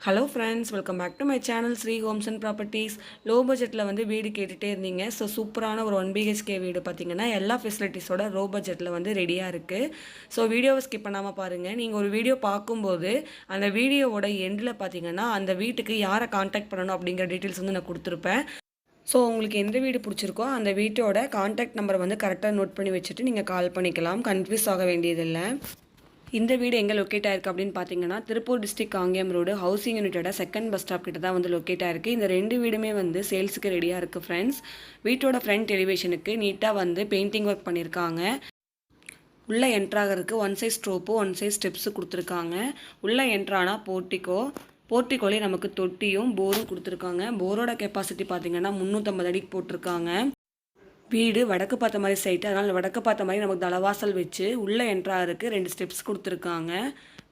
Hello friends welcome back to my channel Sri homes and properties low பட்ஜெட்டில் வந்து வீடு கேட்டுகிட்டே இருந்தீங்க. ஸோ சூப்பரான ஒரு ஒன் பிஹெச்கே வீடு பார்த்தீங்கன்னா எல்லா ஃபெசிலிட்டிஸோட லோ பட்ஜெட்டில் வந்து ரெடியாக இருக்குது ஸோ வீடியோவை ஸ்கிப் பண்ணாமல் பாருங்கள் நீங்கள் ஒரு வீடியோ பார்க்கும்போது அந்த வீடியோவோட எண்டில் பார்த்தீங்கன்னா அந்த வீட்டுக்கு யாரை காண்டாக்ட் பண்ணணும் அப்படிங்கிற டீட்டெயில்ஸ் வந்து நான் கொடுத்துருப்பேன். ஸோ உங்களுக்கு எந்த வீடு பிடிச்சிருக்கோ அந்த வீட்டோட காண்டாக்ட் நம்பர் வந்து கரெக்டாக நோட் பண்ணி வச்சுட்டு நீங்கள் கால் பண்ணிக்கலாம். கன்ஃபியூஸ் ஆக வேண்டியதில்லை. இந்த வீடு எங்கே லொக்கேட் ஆயிருக்கு அப்படின்னு பார்த்தீங்கன்னா Tiruppur district Kangeyam road housing யூனிட்டோட second bus stop கிட்ட தான் வந்து லொக்கேட் ஆயிருக்கு. இந்த ரெண்டு வீடுமே வந்து சேல்ஸுக்கு ரெடியாக இருக்குது ஃப்ரெண்ட்ஸ் வீட்டோட ஃப்ரண்ட் எலிவேஷனுக்கு நீட்டாக வந்து பெயிண்டிங் ஒர்க் பண்ணியிருக்காங்க உள்ளே என்ட்ராகிறதுக்கு ஒன் சைஸ் ஸ்ட்ரோப்பு ஒன் சைஸ் ஸ்டெப்ஸு கொடுத்துருக்காங்க. உள்ளே என்ட்ரானா போர்ட்டிக்கோ போர்ட்டிக்கோலே நமக்கு தொட்டியும் போரும் கொடுத்துருக்காங்க. போரோட கெப்பாசிட்டி பார்த்தீங்கன்னா முந்நூற்றம்பது அடிக்கு போட்டிருக்காங்க. வீடு வடக்கு பார்த்த மாதிரி சைட்டு அதனால் வடக்கு பார்த்த மாதிரி நமக்கு தலவாசல் வச்சு உள்ளே என்ட்ராருக்கு ரெண்டு ஸ்டெப்ஸ் கொடுத்துருக்காங்க.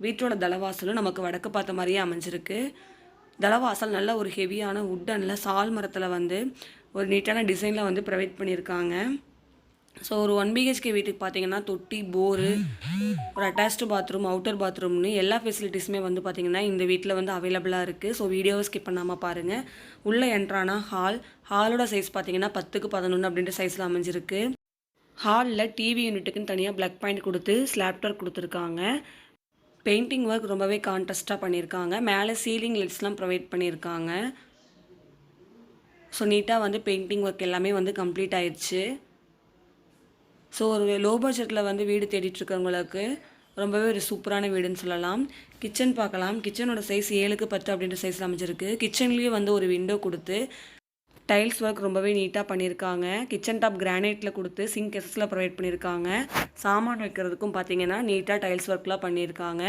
வீட்டோட தலவாசலும் நமக்கு வடக்கு பார்த்த மாதிரியே அமைஞ்சிருக்கு. தலவாசல் நல்ல ஒரு ஹெவியான உட்டனில் சால் மரத்தில் வந்து ஒரு நீட்டான டிசைனில் வந்து ப்ரொவைட் பண்ணியிருக்காங்க. ஸோ ஒரு ஒன் பிஹெச்கே வீட்டுக்கு பார்த்தீங்கன்னா தொட்டி போரு ஒரு அட்டாச்டு பாத்ரூம் அவுட்டர் பாத்ரூம்னு எல்லா ஃபெசிலிட்டிஸுமே வந்து பார்த்திங்கன்னா இந்த வீட்டில் வந்து அவைலபிளாக இருக்குது ஸோ வீடியோவை ஸ்கிப் பண்ணாமல் பாருங்கள் உள்ளே என்ட்ரானா ஹால் ஹாலோட சைஸ் பார்த்தீங்கன்னா பத்துக்கு பதினொன்று அப்படின்ற சைஸில் அமைஞ்சிருக்கு. ஹாலில் டிவி யூனிட்டுக்குன்னு தனியாக பிளக் பாயிண்ட் கொடுத்து ஸ்லாப்டர் கொடுத்துருக்காங்க. பெயிண்டிங் ஒர்க் ரொம்பவே கான்ட்ரஸ்ட்டாக பண்ணியிருக்காங்க மேலே சீலிங் லைட்ஸ்லாம் ப்ரொவைட் பண்ணியிருக்காங்க ஸோ நீட்டாக வந்து பெயிண்டிங் ஒர்க் எல்லாமே வந்து கம்ப்ளீட் ஆயிடுச்சு. ஸோ ஒரு லோ பட்ஜெட்டில் வந்து வீடு தேடிட்டு இருக்கிறவங்களுக்கு ரொம்பவே ஒரு சூப்பரான வீடுன்னு சொல்லலாம். கிச்சன் பார்க்கலாம். கிச்சனோட சைஸ் ஏழுக்கு பத்து அப்படின்ற சைஸில் அமைஞ்சிருக்கு. கிச்சன்லேயே வந்து ஒரு விண்டோ கொடுத்து டைல்ஸ் ஒர்க் ரொம்பவே நீட்டாக பண்ணியிருக்காங்க. கிச்சன் டாப் கிரானைட்டில் கொடுத்து சிங்க் எஸ்ஸில் ப்ரொவைட் பண்ணியிருக்காங்க. சாமான் வைக்கிறதுக்கும் பார்த்தீங்கன்னா நீட்டாக டைல்ஸ் ஒர்க்லாம் பண்ணியிருக்காங்க.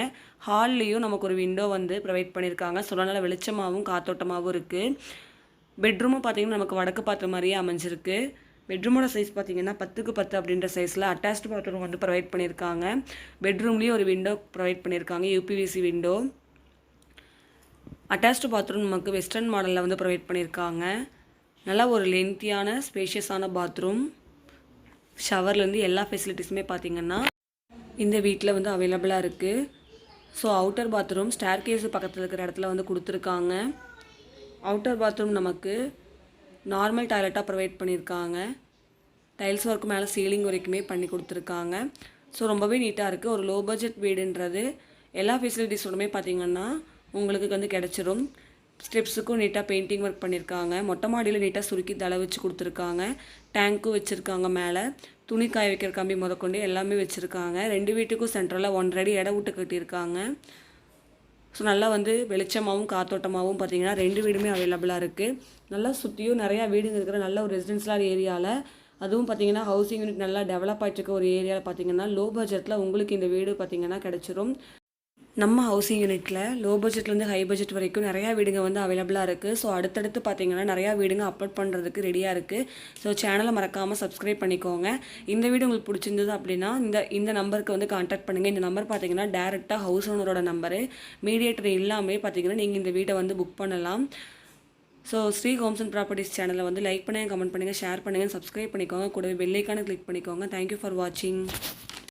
ஹால்லேயும் நமக்கு ஒரு விண்டோ வந்து ப்ரொவைட் பண்ணியிருக்காங்க. சொல்ல நல்ல வெளிச்சமாகவும் காத்தோட்டமாகவும் இருக்குது பெட்ரூமும் பார்த்தீங்கன்னா நமக்கு வடக்கு பார்த்த மாதிரியே அமைஞ்சிருக்கு. பெட்ரூமோட சைஸ் பார்த்தீங்கன்னா பத்துக்கு பத்து அப்படின்ற சைஸில் அட்டாச்டு பாத்ரூம் வந்து ப்ரொவைட் பண்ணியிருக்காங்க. பெட்ரூம்லேயும் ஒரு விண்டோ ப்ரொவைட் பண்ணியிருக்காங்க யூபிவிசி விண்டோ அட்டாச்டு பாத்ரூம் நமக்கு வெஸ்டர்ன் மாடலில் வந்து ப்ரொவைட் பண்ணியிருக்காங்க. நல்லா ஒரு லென்த்தியான ஸ்பேஷியஸான பாத்ரூம் ஷவர்லேருந்து எல்லா ஃபெசிலிட்டிஸுமே பார்த்தீங்கன்னா இந்த வீட்டில் வந்து அவைலபிளாக இருக்குது so outer bathroom staircase பக்கத்தில் இருக்கிற இடத்துல வந்து கொடுத்துருக்காங்க. அவுட்டர் பாத்ரூம் நமக்கு நார்மல் டாய்லெட்டாக ப்ரொவைட் பண்ணியிருக்காங்க டைல்ஸ் ஒர்க் மேலே சீலிங் வரைக்குமே பண்ணி கொடுத்துருக்காங்க. ஸோ ரொம்பவே நீட்டாக இருக்குது ஒரு லோ பட்ஜெட் வீடுன்றது எல்லா ஃபெசிலிட்டிஸோடுமே பார்த்திங்கன்னா உங்களுக்கு வந்து கிடச்சிரும். ஸ்டெப்ஸுக்கும் நீட்டாக பெயிண்டிங் ஒர்க் பண்ணியிருக்காங்க மொட்டை மாடியில் நீட்டாக சுருக்கி தலை வச்சு கொடுத்துருக்காங்க. டேங்க்கும் வச்சுருக்காங்க மேலே. துணி காய வைக்கிற கம்பி முதற்கொண்டு எல்லாமே வச்சுருக்காங்க. ரெண்டு வீட்டுக்கும் சென்ட்ரலாக ஒன்றரை இட விட்டு கட்டியிருக்காங்க. ஸோ நல்லா வந்து வெளிச்சமாகவும் காத்தோட்டமாகவும் பார்த்தீங்கன்னா ரெண்டு வீடுமே அவைலபிளாக இருக்குது நல்லா சுற்றியும் நிறையா வீடுங்க இருக்கிற நல்ல ஒரு ரெசிடென்ஷியல் ஏரியாவில் அதுவும் பார்த்தீங்கன்னா ஹவுசிங் யூனிட் நல்லா டெவலப் ஆகிட்டு இருக்க ஒரு ஏரியாவில் பார்த்தீங்கன்னா லோ பட்ஜெட்டில் உங்களுக்கு இந்த வீடு பார்த்தீங்கன்னா கிடச்சிரும். நம்ம ஹவுசிங் யூனிட்டில் லோ பட்ஜெட்லேருந்து ஹை பட்ஜெட் வரைக்கும் நிறையா வீடுங்க வந்து அவைலபிளாக இருக்குது ஸோ அடுத்தடுத்து பார்த்தீங்கன்னா நிறையா வீடுங்க அப்லோட் பண்ணுறதுக்கு ரெடியாக இருக்குது ஸோ சேனலை மறக்காமல் சப்ஸ்கிரைப் பண்ணிக்கோங்க. இந்த வீடு உங்களுக்கு பிடிச்சிருந்தது அப்படின்னா இந்த இந்த நம்பருக்கு வந்து காண்டாக்ட் பண்ணுங்கள் இந்த நம்பர் பார்த்தீங்கன்னா டேரெக்டாக ஹவுஸ் ஓனரோட நம்பரு மீடியேட்டர் இல்லாமல் பார்த்தீங்கன்னா நீங்கள் இந்த வீடை வந்து புக் பண்ணலாம். So Sri Homes and Properties சேனலை வந்து லைக் பண்ணுங்கள் கமெண்ட் பண்ணுங்கள் ஷேர் பண்ணுங்கள் சப்ஸ்கிரைப் பண்ணிக்கோங்க. கூடவே பெல்லைக்கான கிளிக் பண்ணிக்கோங்க. தேங்க்யூ ஃபார் வாட்சிங்